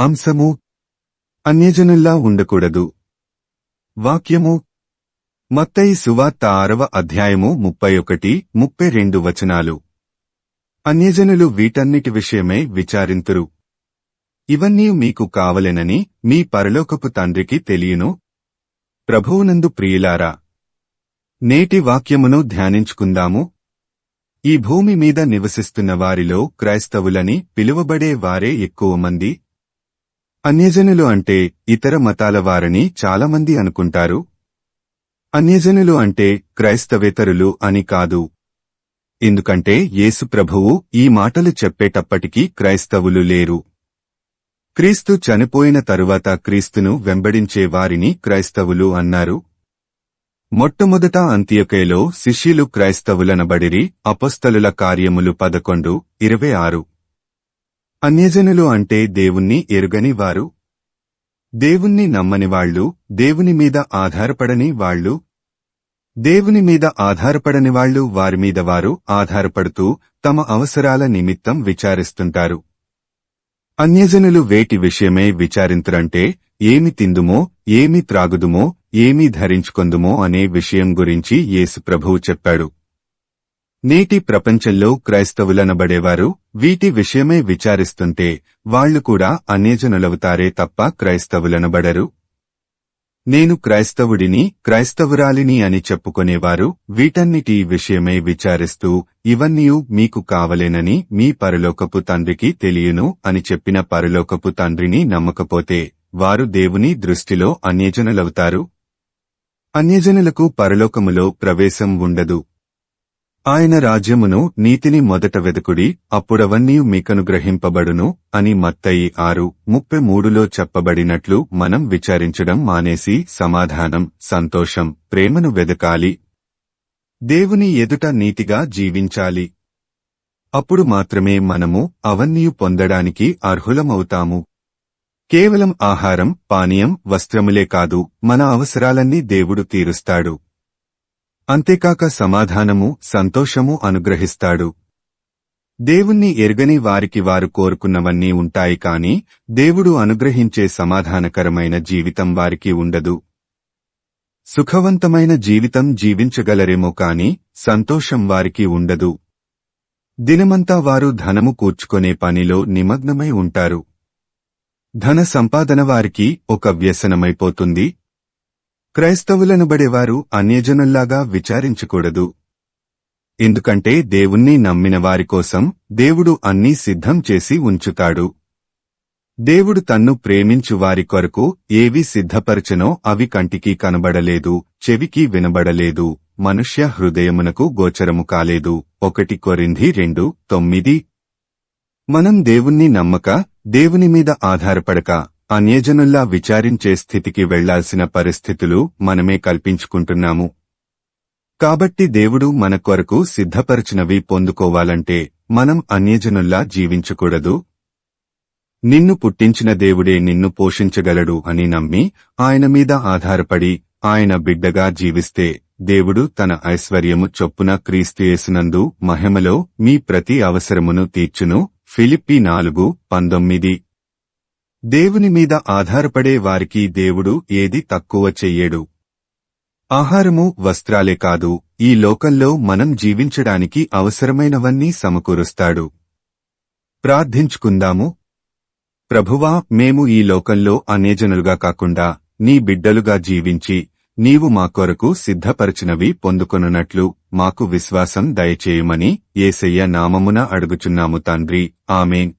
అంశము అన్యజనుల్లా ఉండకూడదు. వాక్యము మత్తయి సువార్త ఆరవ అధ్యాయము ముప్పై ఒకటి ముప్పై రెండు వచనాలు. అన్యజనులు వీటన్నిటి విషయమై విచారింతురు. ఇవన్నీ మీకు కావలెనని మీ పరలోకపు తండ్రికి తెలియను. ప్రభువునందు ప్రియులారా నేటి వాక్యమును ధ్యానించుకుందాము. ఈ భూమి మీద నివసిస్తున్న వారిలో క్రైస్తవులని పిలువబడే వారే ఎక్కువ మంది అన్యజనులు అంటే ఇతర మతాల వారని చాలామంది అనుకుంటారు. అన్యజనులు అంటే క్రైస్తవేతరులు అని కాదు. ఎందుకంటే యేసు ప్రభువు ఈ మాటలు చెప్పేటప్పటికీ క్రైస్తవులు లేరు. క్రీస్తు చనిపోయిన తరువాత క్రీస్తును వెంబడించే వారిని క్రైస్తవులు అన్నారు. మొట్టమొదట అంత్యకేలో శిష్యులు క్రైస్తవులనబడిరి అపస్తలుల కార్యములు పదకొండు ఇరవై ఆరు. అన్యజనులు అంటే దేవుణ్ణి ఎరుగని వారు. దేవుణ్ణి నమ్మని వాళ్ళు దేవుని మీద ఆధారపడని వాళ్ళు. దేవుని మీద ఆధారపడని వాళ్ళు వారి మీద వారు ఆధారపడుతూ తమ అవసరాల నిమిత్తం విచారిస్తుంటారు. అన్యజనులు వేటి విషయమే విచారింతురంటే ఏమి తిందుమో ఏమి త్రాగుదుమో ఏమి ధరించుకొందుమో అనే విషయం గురించి యేసు ప్రభువు చెప్పాడు. నేటి ప్రపంచంలో క్రైస్తవులనబడేవారు వీటి విషయమై విచారిస్తుంటే వాళ్ళు కూడా అన్యజనులవుతారే తప్ప క్రైస్తవులనబడరు. నేను క్రైస్తవుడిని క్రైస్తవురాలిని అని చెప్పుకునేవారు వీటన్నిటి విషయమై విచారిస్తూ ఇవన్నీ మీకు కావలేనని మీ పరలోకపు తండ్రికి తెలియను అని చెప్పిన పరలోకపు తండ్రిని నమ్మకపోతే వారు దేవుని దృష్టిలో అన్యజనులవుతారు అన్యజనులకు పరలోకములో ప్రవేశం ఉండదు. ఆయన రాజ్యమును నీతిని మొదట వెదకుడి అప్పుడవన్నీ మీకనుగ్రహింపబడును అని మత్తయి ఆరు ముప్పై మూడులో చెప్పబడినట్లు మనం విచారించడం మానేసి సమాధానం సంతోషం ప్రేమను వెదకాలి. దేవుని ఎదుట నీతిగా జీవించాలి. అప్పుడు మాత్రమే మనము అవన్నీ పొందడానికి అర్హులమవుతాము. కేవలం ఆహారం పానీయం వస్త్రములే కాదు మన అవసరాలన్నీ దేవుడు తీరుస్తాడు. అంతేకాక సమాధానము సంతోషము అనుగ్రహిస్తాడు. దేవుణ్ణి ఎరుగని వారికి వారు కోరుకున్నవన్నీ ఉంటాయి కాని దేవుడు అనుగ్రహించే సమాధానకరమైన జీవితం వారికి ఉండదు. సుఖవంతమైన జీవితం జీవించగలరేమో కాని సంతోషం వారికి ఉండదు. దినమంతా వారు ధనము కూర్చుకునే పనిలో నిమగ్నమై ఉంటారు. ధన సంపాదన వారికి ఒక వ్యసనమైపోతుంది క్రైస్తవులనబడేవారు అన్యజనుల్లాగా విచారించకూడదు. ఎందుకంటే దేవుణ్ణి నమ్మిన వారి కోసం దేవుడు అన్నీ సిద్ధం చేసి ఉంచుతాడు. దేవుడు తన్ను ప్రేమించు వారి కొరకు ఏవి సిద్ధపరచనో అవి కంటికి కనబడలేదు చెవికి వినబడలేదు మనుష్య హృదయమునకు గోచరము కాలేదు. ఒకటి కొరింది రెండు తొమ్మిది. మనం దేవుణ్ణి నమ్మక దేవుని మీద ఆధారపడక అన్యజనుల్లా విచారించే స్థితికి వెళ్ళాల్సిన పరిస్థితులు మనమే కల్పించుకుంటున్నాము. కాబట్టి దేవుడు మన కొరకు సిద్ధపరచినవి పొందుకోవాలంటే మనం అన్యజనుల్లా జీవించకూడదు. నిన్ను పుట్టించిన దేవుడే నిన్ను పోషించగలడు అని నమ్మి ఆయన మీద ఆధారపడి ఆయన బిడ్డగా జీవిస్తే దేవుడు తన ఐశ్వర్యము చొప్పున క్రీస్తుయేసునందు మహిమలో మీ ప్రతి అవసరమును తీర్చును. ఫిలిప్పి నాలుగు పంతొమ్మిది దేవుని మీద ఆధారపడే వారికి దేవుడు ఏది తక్కువ చెయ్యడు. ఆహారము వస్త్రాలే కాదు ఈ లోకంలో మనం జీవించడానికి అవసరమైనవన్నీ సమకూరుస్తాడు. ప్రార్థించుకుందాము. ప్రభువా మేము ఈ లోకంలో అనేజనులుగా కాకుండా నీ బిడ్డలుగా జీవించి నీవు మా కొరకు సిద్ధపరచినవి పొందుకొనున్నట్లు మాకు విశ్వాసం దయచేయమని ఏసయ్య నామమున అడుగుచున్నాము తండ్రి. ఆమెన్.